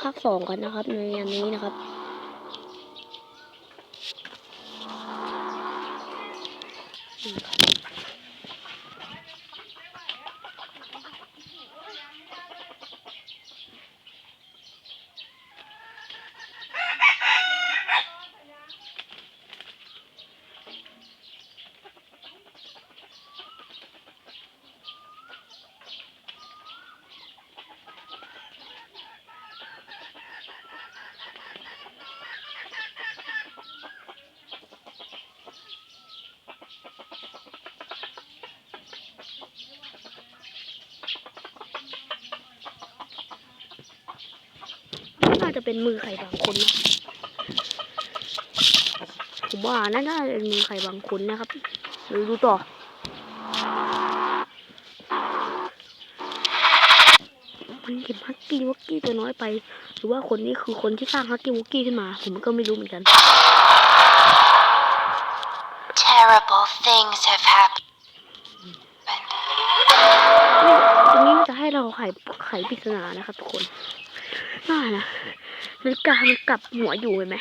ภาคสองกันนะครับในอันนี้นะครับ น่าจะเป็นมือใครบางคนนะผมว่าน่าจะเป็นมือใครบางคนนะครับเดี๋ยวดูต่อมันเก็บฮักกี้วักกี้ตัวน้อยไป หรือว่าคนนี้คือคนที่สร้างฮักกี้วักกี้ขึ้นมา ผมก็ไม่รู้เหมือนกัน Terrible things have happened. ตรงนี้มันจะให้เราไขไขปริศนานะครับทุกคน น่านะนาฬิกามันกลับหัวอยู่เห็นไหม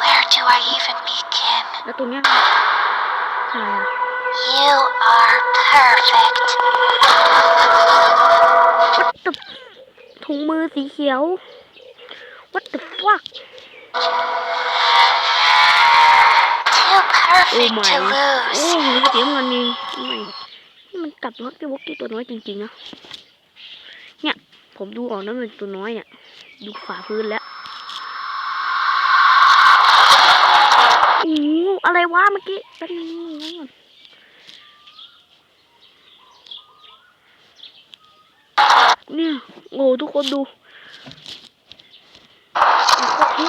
Where do I even begin? แล้วตรงเนี้ยอะไรอะ You are perfect. What the ถุงมือสีเขียว What the fuck Too โอ้ perfect ไม่ to โอ้ lose. โหเสียงมันนี่ไม่นี่มันกลับฮักกี้วักกี้ตัวน้อยจริงๆนะเนี่ย ผมดูออกนะมันเป็นตัวน้อยเนี่ยดูฝาพื้นแล้วโอ้โหอะไรวะเมื่อกี้แป๊บนึงนะก่อนเนี่ยโอ้ทุกคนดูโอ้โห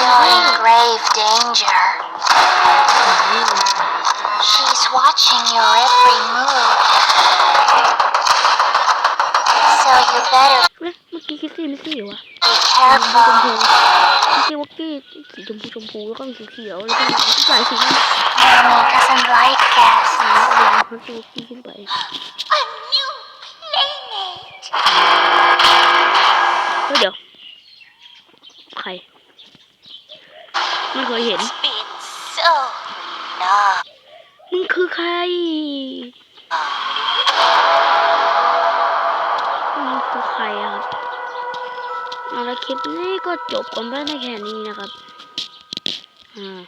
You're in grave danger. She's watching your every move. So you better เอ๊ะเมื่อกี้คิดซี่ไม่ซี่วะ be สีชมพู careful. คิดซี่วอกกี้สีชมพูชมพูแล้วก็สีเขียวแล้วก็หลายสีมาก Mommy doesn't like gas. เอาฮักกี้วอกกี้ขึ้นไป A new playmate. เฮ้ยเดี๋ยว ใคร ไม่เคยเห็น It's been so long. มึงคือใคร เอาละคลิปนี้ก็จบกันไปในแค่นี้นะครับ อ่า